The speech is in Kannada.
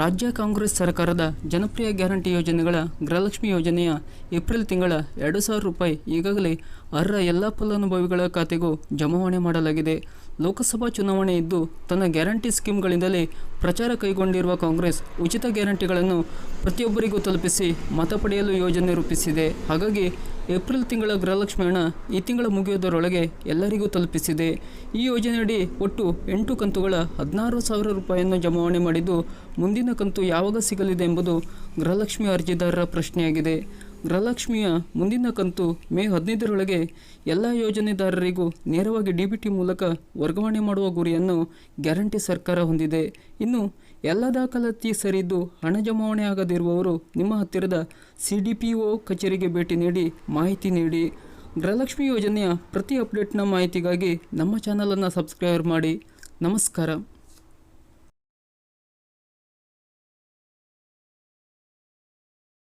ರಾಜ್ಯ ಕಾಂಗ್ರೆಸ್ ಸರ್ಕಾರದ ಜನಪ್ರಿಯ ಗ್ಯಾರಂಟಿ ಯೋಜನೆಗಳ ಗೃಹಲಕ್ಷ್ಮಿ ಯೋಜನೆಯ ಏಪ್ರಿಲ್ ತಿಂಗಳ ಎರಡು ಸಾವಿರ ರೂಪಾಯಿ ಈಗಾಗಲೇ ಅರ್ಹ ಎಲ್ಲ ಫಲಾನುಭವಿಗಳ ಖಾತೆಗೂ ಜಮಾವಣೆ ಮಾಡಲಾಗಿದೆ. ಲೋಕಸಭಾ ಚುನಾವಣೆ ಇದ್ದು, ತನ್ನ ಗ್ಯಾರಂಟಿ ಸ್ಕೀಮ್ಗಳಿಂದಲೇ ಪ್ರಚಾರ ಕೈಗೊಂಡಿರುವ ಕಾಂಗ್ರೆಸ್ ಉಚಿತ ಗ್ಯಾರಂಟಿಗಳನ್ನು ಪ್ರತಿಯೊಬ್ಬರಿಗೂ ತಲುಪಿಸಿ ಮತ ಪಡೆಯಲು ಯೋಜನೆ ರೂಪಿಸಿದೆ. ಹಾಗಾಗಿ ಏಪ್ರಿಲ್ ತಿಂಗಳ ಗೃಹಲಕ್ಷ್ಮಿ ಹಣ ಈ ತಿಂಗಳ ಮುಗಿಯೋದರೊಳಗೆ ಎಲ್ಲರಿಗೂ ತಲುಪಿಸಿದೆ. ಈ ಯೋಜನೆಯಡಿ ಒಟ್ಟು ಎಂಟು ಕಂತುಗಳ ಹದಿನಾರು ಸಾವಿರ ರೂಪಾಯಿಯನ್ನು ಜಮಾವಣೆ ಮಾಡಿದ್ದು, ಮುಂದಿನ ಕಂತು ಯಾವಾಗ ಸಿಗಲಿದೆ ಎಂಬುದು ಗೃಹಲಕ್ಷ್ಮಿ ಅರ್ಜಿದಾರರ ಪ್ರಶ್ನೆಯಾಗಿದೆ. ಗೃಹಲಕ್ಷ್ಮಿಯ ಮುಂದಿನ ಕಂತು ಮೇ ಹದಿನೈದರೊಳಗೆ ಎಲ್ಲ ಯೋಜನೆದಾರರಿಗೂ ನೇರವಾಗಿ ಡಿ ಬಿ ಟಿ ಮೂಲಕ ವರ್ಗಾವಣೆ ಮಾಡುವ ಗುರಿಯನ್ನು ಗ್ಯಾರಂಟಿ ಸರ್ಕಾರ ಹೊಂದಿದೆ. ಇನ್ನು ಎಲ್ಲ ದಾಖಲಾತಿ ಸರಿದ್ದು ಹಣ ಜಮಾವಣೆ ಆಗದಿರುವವರು ನಿಮ್ಮ ಹತ್ತಿರದ ಸಿ ಡಿ ಪಿ ಒ ಕಚೇರಿಗೆ ಭೇಟಿ ನೀಡಿ ಮಾಹಿತಿ ನೀಡಿ. ಗೃಹಲಕ್ಷ್ಮಿ ಯೋಜನೆಯ ಪ್ರತಿ ಅಪ್ಡೇಟ್ನ ಮಾಹಿತಿಗಾಗಿ ನಮ್ಮ ಚಾನಲನ್ನು ಸಬ್ಸ್ಕ್ರೈಬ್ ಮಾಡಿ. ನಮಸ್ಕಾರ.